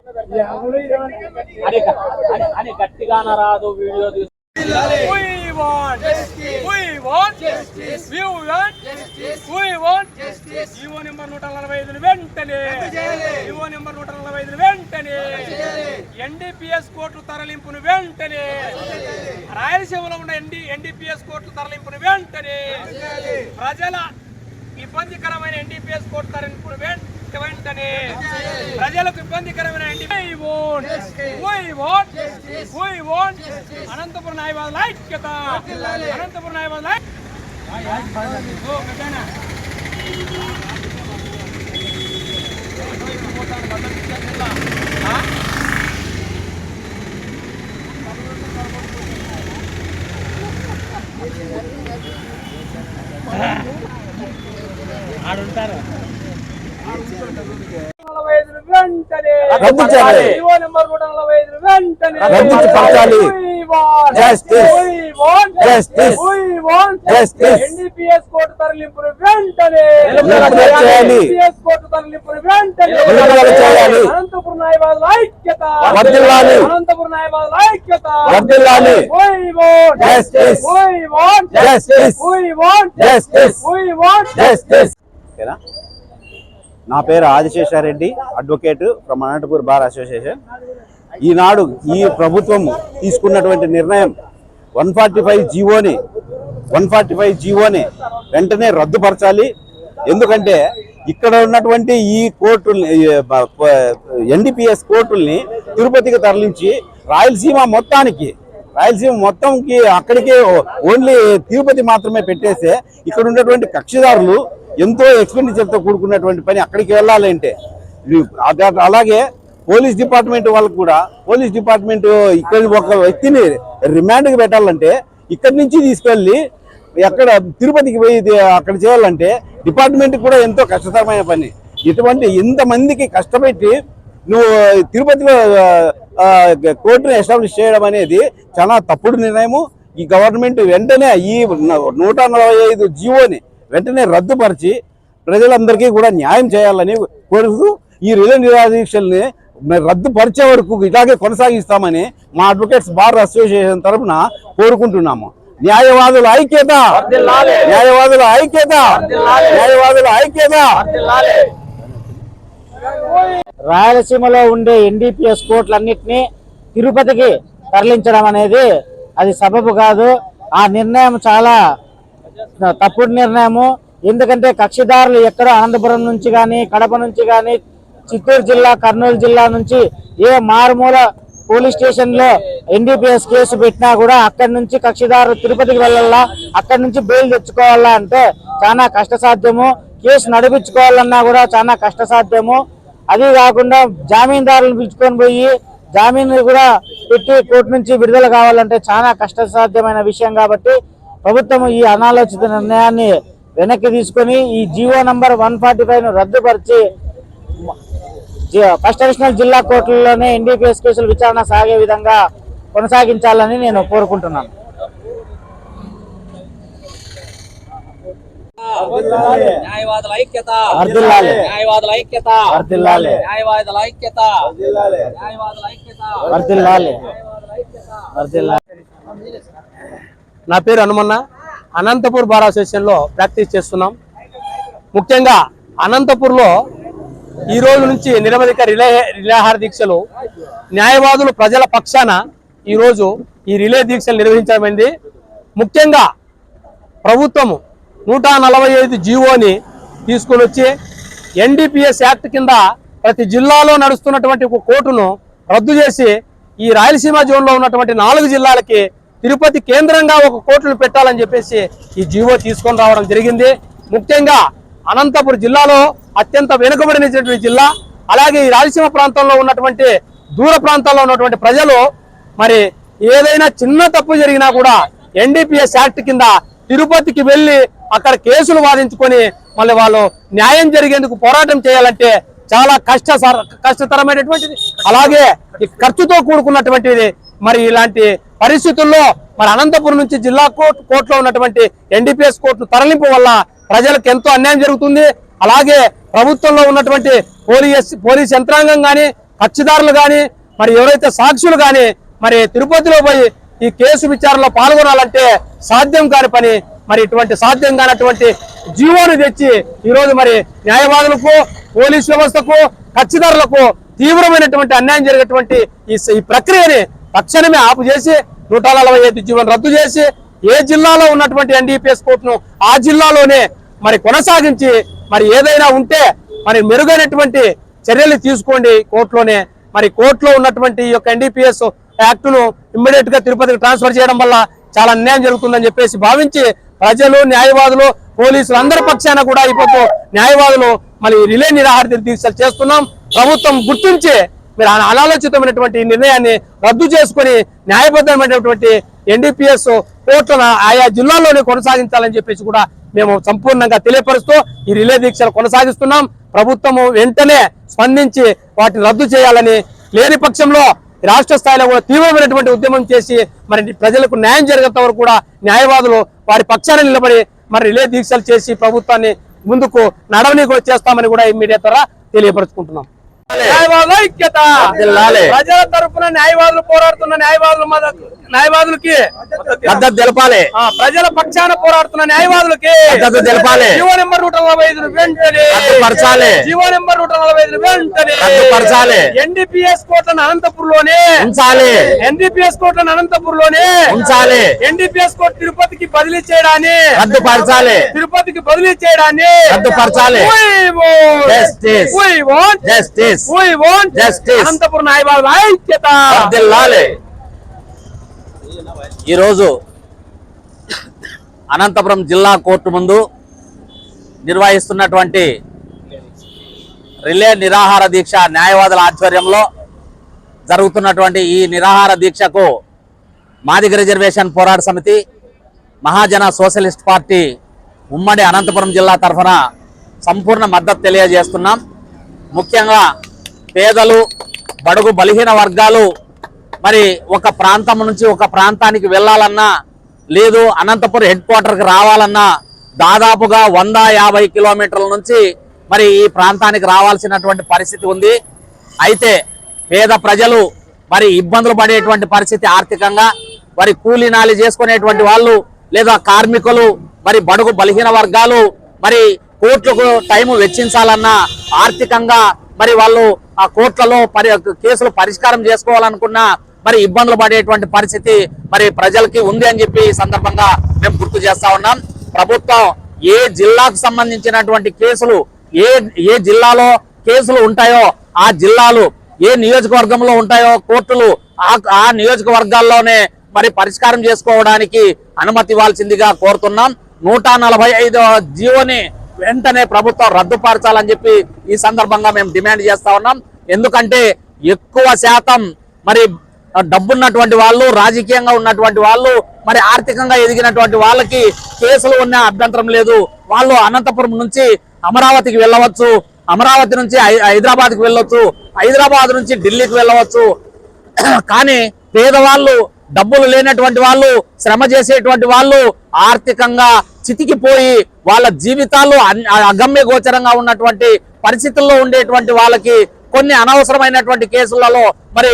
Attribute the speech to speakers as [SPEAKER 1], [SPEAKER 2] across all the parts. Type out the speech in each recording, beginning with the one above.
[SPEAKER 1] అని అని- అని గట్టిగా రాదు వీడియో.
[SPEAKER 2] జీవో నెంబర్ నూట నలభై ఐదు వెంటనే జీవో నెంబర్ నూట నలభై ఐదు వెంటనే ఎన్డీపీఎస్ కోర్టు తరలింపును వెంటనే రాయలసీమలో ఉన్న ఎన్డీ ఎన్డీపీఎస్ కోర్టు తరలింపును వెంటనే ప్రజల ఇబ్బందికరమైన ఎన్డీపీఎస్ కోర్టు తరలింపును వెంట- వెంటనే ప్రజలకు ఇబ్బందికరమైన అనంతపురం నాయవాద ఐక్యత అనంతపురం నాయవాద ఆడుంటారు.
[SPEAKER 3] రద్దు చేయాలి. రద్దు పరచాలి.
[SPEAKER 2] We want
[SPEAKER 3] Justice.
[SPEAKER 2] NDPS court తరలింపును వెంటనే
[SPEAKER 3] చేయాలి.
[SPEAKER 2] కోర్టు తరలింపును వెంటనే
[SPEAKER 3] చేయాలి.
[SPEAKER 2] అనంతపురం న్యాయవాదుల ఐక్యత
[SPEAKER 3] వర్ధిల్లాలి.
[SPEAKER 2] అనంతపురం న్యాయవాదుల ఐక్యత. We want
[SPEAKER 3] Justice.
[SPEAKER 2] We want
[SPEAKER 3] justice ఓకేనా నా పేరు Adisesha Reddy advocate from Anantapur bar association. ఈనాడు ఈ ప్రభుత్వం తీసుకున్నటువంటి నిర్ణయం వన్ ఫార్టీ ఫైవ్ జీవోని వన్ ఫార్టీ ఫైవ్ జీవోని వెంటనే రద్దుపరచాలి. ఎందుకంటే ఇక్కడ ఉన్నటువంటి ఈ కోర్టుల్ని ఎన్డీపీఎస్ కోర్టుల్ని తిరుపతికి తరలించి రాయలసీమ మొత్తానికి రాయలసీమ మొత్తంకి అక్కడికే ఓన్లీ తిరుపతి మాత్రమే పెట్టేస్తే ఇక్కడ ఉన్నటువంటి కక్షిదారులు ఎంతో ఎక్స్పెండిచర్తో కూడుకున్నటువంటి పని అక్కడికి వెళ్ళాలంటే. అలాగే పోలీస్ డిపార్ట్మెంట్ వాళ్ళకు కూడా పోలీస్ డిపార్ట్మెంట్ ఇక్కడ ఒక వ్యక్తిని రిమాండ్కి పెట్టాలంటే ఇక్కడి నుంచి తీసుకెళ్ళి ఎక్కడ తిరుపతికి పోయి అక్కడ చేయాలంటే డిపార్ట్మెంట్ కూడా ఎంతో కష్టతరమైన పని. ఇటువంటి ఇంతమందికి కష్టపెట్టి నువ్వు తిరుపతిలో కోర్టును ఎస్టాబ్లిష్ చేయడం అనేది చాలా తప్పుడు నిర్ణయము. ఈ గవర్నమెంట్ వెంటనే ఈ నూట నలభై ఐదు జీవోని వెంటనే రద్దుపరిచి ప్రజలందరికీ కూడా న్యాయం చేయాలని కోరుతూ ఈ రిలే నిరాదీక్షల్ని రద్దుపరిచే వరకు ఇలాగే కొనసాగిస్తామని మా అడ్వకేట్స్ బార్ అసోసియేషన్ తరఫున కోరుకుంటున్నాము. న్యాయవాదుల ఐక్యత! న్యాయవాదుల ఐక్యత! న్యాయవాదుల ఐక్యత!
[SPEAKER 4] రాయలసీమలో ఉండే ఎన్డీపీఎస్ కోర్టులన్నింటినీ తిరుపతికి తరలించడం అనేది అది సబబు కాదు. ఆ నిర్ణయం చాలా తప్పుడు నిర్ణయము. ఎందుకంటే కక్షిదారులు ఎక్కడో అనంతపురం నుంచి కానీ కడప నుంచి కానీ చిత్తూరు జిల్లా కర్నూలు జిల్లా నుంచి ఏ మారుమూల పోలీస్ స్టేషన్లో ఎన్డీపీఎస్ కేసు పెట్టినా కూడా అక్కడి నుంచి కక్షిదారు తిరుపతికి వెళ్ళాలా? అక్కడి నుంచి బెయిల్ తెచ్చుకోవాలా అంటే చాలా కష్టసాధ్యము. కేసు నడిపించుకోవాలన్నా కూడా చాలా కష్టసాధ్యము. అది కాకుండా జామీందారులను పిలుచుకొని పోయి జామీన్ కూడా పెట్టి కోర్టు నుంచి విడుదల కావాలంటే చాలా కష్టసాధ్యమైన విషయం కాబట్టి ప్రభుత్వం ఈ అనాలోచిత నిర్ణయాన్ని వెనక్కి తీసుకొని ఈ జీవో నంబర్ వన్ ఫార్టీ ఫైవ్ను రద్దుపరిచి ఫస్ట్ అడిషనల్ జిల్లా కోర్టుల్లోనే ఎన్డీపీఎస్ కేసులు విచారణ సాగే విధంగా కొనసాగించాలని నేను కోరుకుంటున్నాను.
[SPEAKER 1] న్యాయవాదుల ఐక్యత.
[SPEAKER 4] వర్ధిల్లాలి.
[SPEAKER 1] న్యాయవాదుల ఐక్యత.
[SPEAKER 4] వర్ధిల్లాలి.
[SPEAKER 1] న్యాయవాదుల ఐక్యత. న్యాయవాదుల ఐక్యత.
[SPEAKER 4] వర్దిల్లాలి వర్దిల్లాలి
[SPEAKER 2] నా పేరు హనుమన్న. అనంతపూర్ బార్ అసోసియేషన్లో ప్రాక్టీస్ చేస్తున్నాం. ముఖ్యంగా అనంతపూర్లో ఈ రోజు నుంచి నిరవధిక రిలే రిలేహార దీక్షలు న్యాయవాదులు ప్రజల పక్షాన ఈరోజు ఈ రిలే దీక్షలు నిర్వహించడమైంది ముఖ్యంగా ప్రభుత్వము నూట నలభై ఐదు జీవోని తీసుకొని వచ్చి ఎన్డీపీఎస్ యాక్ట్ కింద ప్రతి జిల్లాలో నడుస్తున్నటువంటి ఒక కోర్టును రద్దు చేసి ఈ రాయలసీమ జోన్లో ఉన్నటువంటి నాలుగు జిల్లాలకి తిరుపతి కేంద్రంగా ఒక కోట్లు పెట్టాలని చెప్పేసి ఈ జీవో తీసుకొని రావడం జరిగింది. ముఖ్యంగా అనంతపురం జిల్లాలో అత్యంత వెనుకబడినటువంటి జిల్లా అలాగే ఈ రాయలసీమ ప్రాంతంలో ఉన్నటువంటి దూర ప్రాంతాల్లో ఉన్నటువంటి ప్రజలు మరి ఏదైనా చిన్న తప్పు జరిగినా కూడా ఎన్డీపీఎస్ యాక్ట్ కింద తిరుపతికి వెళ్ళి అక్కడ కేసులు వాదించుకొని మళ్ళీ వాళ్ళు న్యాయం జరిగేందుకు పోరాటం చేయాలంటే చాలా కష్ట కష్టతరమైనటువంటిది. అలాగే ఈ ఖర్చుతో కూడుకున్నటువంటిది మరి ఇలాంటి పరిస్థితుల్లో మరి అనంతపురం నుంచి జిల్లా కోర్టు కోర్టులో ఉన్నటువంటి ఎన్డీపీఎస్ కోర్టును తరలింపు వల్ల ప్రజలకు ఎంతో అన్యాయం జరుగుతుంది. అలాగే ప్రభుత్వంలో ఉన్నటువంటి పోలీస్ పోలీస్ యంత్రాంగం కానీ కక్షిదారులు కానీ మరి ఎవరైతే సాక్షులు కానీ మరి తిరుపతిలో పోయి ఈ కేసు విచారణలో పాల్గొనాలంటే సాధ్యం కాని పని. మరి ఇటువంటి సాధ్యం కానటువంటి జీవోను తెచ్చి ఈరోజు మరి న్యాయవాదులకు పోలీస్ వ్యవస్థకు కక్షిదారులకు తీవ్రమైనటువంటి అన్యాయం జరిగేటువంటి ఈ ఈ ప్రక్రియని తక్షణమే ఆపు చేసి నూట నలభై ఐదు జీవోను రద్దు చేసి ఏ జిల్లాలో ఉన్నటువంటి ఎన్డీపీఎస్ కోర్టును ఆ జిల్లాలోనే మరి కొనసాగించి మరి ఏదైనా ఉంటే మరి మెరుగైనటువంటి చర్యలు తీసుకోండి కోర్టులోనే. మరి కోర్టులో ఉన్నటువంటి ఈ యొక్క ఎన్డీపీఎస్ యాక్టును ఇమ్మీడియట్గా తిరుపతికి ట్రాన్స్ఫర్ చేయడం వల్ల చాలా అన్యాయం జరుగుతుందని చెప్పేసి భావించి ప్రజలు న్యాయవాదులు పోలీసులు అందరి పక్షాన కూడా ఇప్పుడు న్యాయవాదులు మరి రిలే నిరాహార దీక్షలు చేస్తున్నాం. ప్రభుత్వం గుర్తించి మీరు అనాలోచితమైనటువంటి నిర్ణయాన్ని రద్దు చేసుకుని న్యాయబద్ధమైనటువంటి ఎన్డీపీఎస్ కోర్టును ఆయా జిల్లాల్లోనే కొనసాగించాలని చెప్పేసి కూడా మేము సంపూర్ణంగా తెలియపరుస్తూ ఈ రిలే దీక్షలు కొనసాగిస్తున్నాం. ప్రభుత్వము వెంటనే స్పందించి వాటిని రద్దు చేయాలని లేని పక్షంలో రాష్ట్ర స్థాయిలో కూడా తీవ్రమైనటువంటి ఉద్యమం చేసి మరి ప్రజలకు న్యాయం జరిగేంత వరకు కూడా న్యాయవాదులు వారి పక్షాన నిలబడి మరి రిలే దీక్షలు చేసి ప్రభుత్వాన్ని ముందుకు నడవని కూడా చేస్తామని కూడా ఈ మీడియా ద్వారా తెలియపరుచుకుంటున్నాం. న్యాయవాదుల ఐక్యత. ప్రజల తరపున న్యాయవాదులు పోరాడుతున్న న్యాయవాదులు మద్దతు- న్యాయవాదులకి
[SPEAKER 1] మద్దతు తెలపాలి.
[SPEAKER 2] ఆ, ప్రజల పక్షాన పోరాడుతున్న న్యాయవాదులకి
[SPEAKER 1] మద్దతు తెలపాలి.
[SPEAKER 2] జీవో నెంబర్ నూట నలభై ఐదు వెంటనే
[SPEAKER 1] రద్దుపరచాలి.
[SPEAKER 2] జీవో నెంబర్ నూట నలభై ఐదు వెంటనే
[SPEAKER 1] రద్దుపరచాలి.
[SPEAKER 2] ఎన్డీపీఎస్ కోట్లను అనంతపూర్లోనే
[SPEAKER 1] ఉంచాలి.
[SPEAKER 2] ఎన్డీపీఎస్ కోట్లను అనంతపూర్లోనే
[SPEAKER 1] ఉంచాలి.
[SPEAKER 2] ఎన్డీపీఎస్ కోర్టు తిరుపతికి బదిలీ చేయడాన్ని
[SPEAKER 1] రద్దుపరచాలి
[SPEAKER 2] తిరుపతికి బదిలీ చేయడాన్ని. We want-
[SPEAKER 1] justice Justice.
[SPEAKER 2] Anantapuram న్యాయవాదుల ఐక్యత.
[SPEAKER 1] ఈరోజు అనంతపురం జిల్లా కోర్టు ముందు నిర్వహిస్తున్నటువంటి రిలే నిరాహార దీక్ష న్యాయవాదుల ఆధ్వర్యంలో జరుగుతున్నటువంటి ఈ నిరాహార దీక్షకు మాదిగ రిజర్వేషన్ పోరాట సమితి మహాజన సోషలిస్ట్ పార్టీ ఉమ్మడి అనంతపురం జిల్లా తరఫున సంపూర్ణ మద్దతు తెలియజేస్తున్నాం. ముఖ్యంగా పేదలు బడుగు బలహీన వర్గాలు మరి ఒక ప్రాంతం నుంచి ఒక ప్రాంతానికి వెళ్ళాలన్నా లేదు అనంతపురం హెడ్ క్వార్టర్కి రావాలన్నా దాదాపుగా వంద యాభై కిలోమీటర్ల నుంచి మరి ఈ ప్రాంతానికి రావాల్సినటువంటి పరిస్థితి ఉంది. అయితే పేద ప్రజలు మరి ఇబ్బందులు పడేటువంటి పరిస్థితి ఆర్థికంగా మరి కూలీనాలి చేసుకునేటువంటి వాళ్ళు లేదా కార్మికులు మరి బడుగు బలహీన వర్గాలు మరి కోర్టులకు టైం వెచ్చించాలన్నా ఆర్థికంగా మరి వాళ్ళు ఆ కోర్టులలో పరి కేసులు పరిష్కారం చేసుకోవాలనుకున్నా మరి ఇబ్బందులు పడేటువంటి పరిస్థితి మరి ప్రజలకి ఉంది అని చెప్పి సందర్భంగా మేము గుర్తు చేస్తా ఉన్నాం. ప్రభుత్వం ఏ జిల్లాకు సంబంధించినటువంటి కేసులు ఏ ఏ జిల్లాలో కేసులు ఉంటాయో ఆ జిల్లాలు ఏ నియోజకవర్గంలో ఉంటాయో కోర్టులు ఆ ఆ నియోజకవర్గాల్లోనే మరి పరిష్కారం చేసుకోవడానికి అనుమతి ఇవ్వాల్సిందిగా కోరుతున్నాం. నూట నలభై ఐదు జీవోని వెంటనే ప్రభుత్వం రద్దుపరచాలని చెప్పి ఈ సందర్భంగా మేము డిమాండ్ చేస్తా ఉన్నాం. ఎందుకంటే ఎక్కువ శాతం మరి డబ్బున్నటువంటి వాళ్ళు రాజకీయంగా ఉన్నటువంటి వాళ్ళు మరి ఆర్థికంగా ఎదిగినటువంటి వాళ్ళకి కేసులు ఉన్న అభ్యంతరం లేదు. వాళ్ళు అనంతపురం నుంచి అమరావతికి వెళ్ళవచ్చు. అమరావతి నుంచి హైదరాబాద్కి వెళ్ళవచ్చు హైదరాబాద్ నుంచి ఢిల్లీకి వెళ్ళవచ్చు. కానీ పేదవాళ్ళు డబ్బులు లేనటువంటి వాళ్ళు శ్రమ చేసేటువంటి వాళ్ళు ఆర్థికంగా చితికిపోయి వాళ్ళ జీవితాలు అన్- అగమ్య గోచరంగా ఉన్నటువంటి పరిస్థితుల్లో ఉండేటువంటి వాళ్ళకి కొన్ని అనవసరమైనటువంటి కేసులలో మరి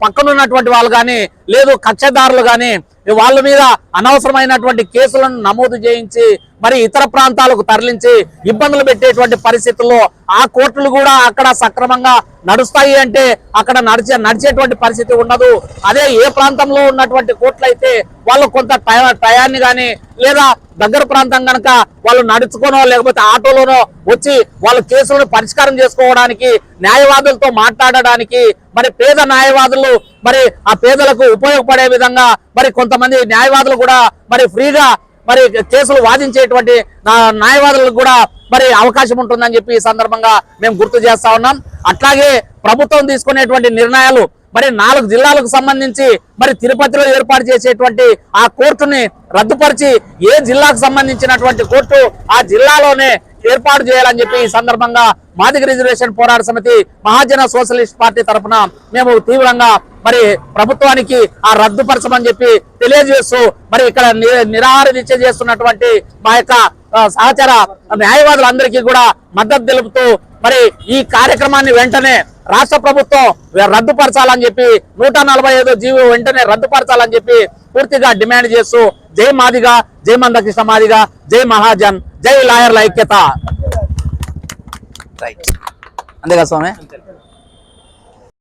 [SPEAKER 1] పక్కనున్నటువంటి వాళ్ళు కానీ లేదు కక్షదారులు కానీ వాళ్ళ మీద అనవసరమైనటువంటి కేసులను నమోదు చేయించి మరి ఇతర ప్రాంతాలకు తరలించి ఇబ్బందులు పెట్టేటువంటి పరిస్థితుల్లో ఆ కోర్టులు కూడా అక్కడ సక్రమంగా నడుస్తాయి అంటే అక్కడ నడిచే నడిచేటువంటి పరిస్థితి ఉండదు. అదే ఏ ప్రాంతంలో ఉన్నటువంటి కోర్టులు అయితే వాళ్ళు కొంత టయాన్ని కానీ లేదా దగ్గర ప్రాంతం కనుక వాళ్ళు నడుచుకోనో లేకపోతే ఆటోలోనో వచ్చి వాళ్ళ కేసులను పరిష్కారం చేసుకోవడానికి న్యాయవాదులతో మాట్లాడడానికి మరి పేద న్యాయవాదులు మరి ఆ పేదలకు ఉపయోగపడే విధంగా మరి కొంతమంది న్యాయవాదులు కూడా మరి ఫ్రీగా మరి కేసులు వాదించేటువంటి న్యాయవాదులకు కూడా మరి అవకాశం ఉంటుందని చెప్పి ఈ సందర్భంగా మేము గుర్తు చేస్తా ఉన్నాం. అట్లాగే ప్రభుత్వం తీసుకునేటువంటి నిర్ణయాలు మరి నాలుగు జిల్లాలకు సంబంధించి మరి తిరుపతిలో ఏర్పాటు చేసేటువంటి ఆ కోర్టుని రద్దుపరిచి ఏ జిల్లాకు సంబంధించినటువంటి కోర్టు ఆ జిల్లాలోనే ఏర్పాటు చేయాలని చెప్పి ఈ సందర్భంగా మాదిగ రిజర్వేషన్ పోరాట సమితి మహాజన సోషలిస్ట్ పార్టీ తరఫున మేము తీవ్రంగా మరి ప్రభుత్వానికి ఆ రద్దుపరచమని చెప్పి తెలియజేస్తూ మరి ఇక్కడ ని- నిరాహార దీక్ష చేస్తున్నటువంటి మా యొక్క సహచర న్యాయవాదులందరికీ కూడా మద్దతు తెలుపుతూ మరి ఈ కార్యక్రమాన్ని వెంటనే రాష్ట్ర ప్రభుత్వం రద్దుపరచాలని చెప్పి నూట నలభై ఐదు జీవో వెంటనే రద్దుపరచాలని చెప్పి పూర్తిగా డిమాండ్ చేస్తూ జై మాదిగా జై మందకృష్ణ మాదిగా జై మహాజన్ జై లాయర్ల ఐక్యత రైట్ అంతేగా స్వామి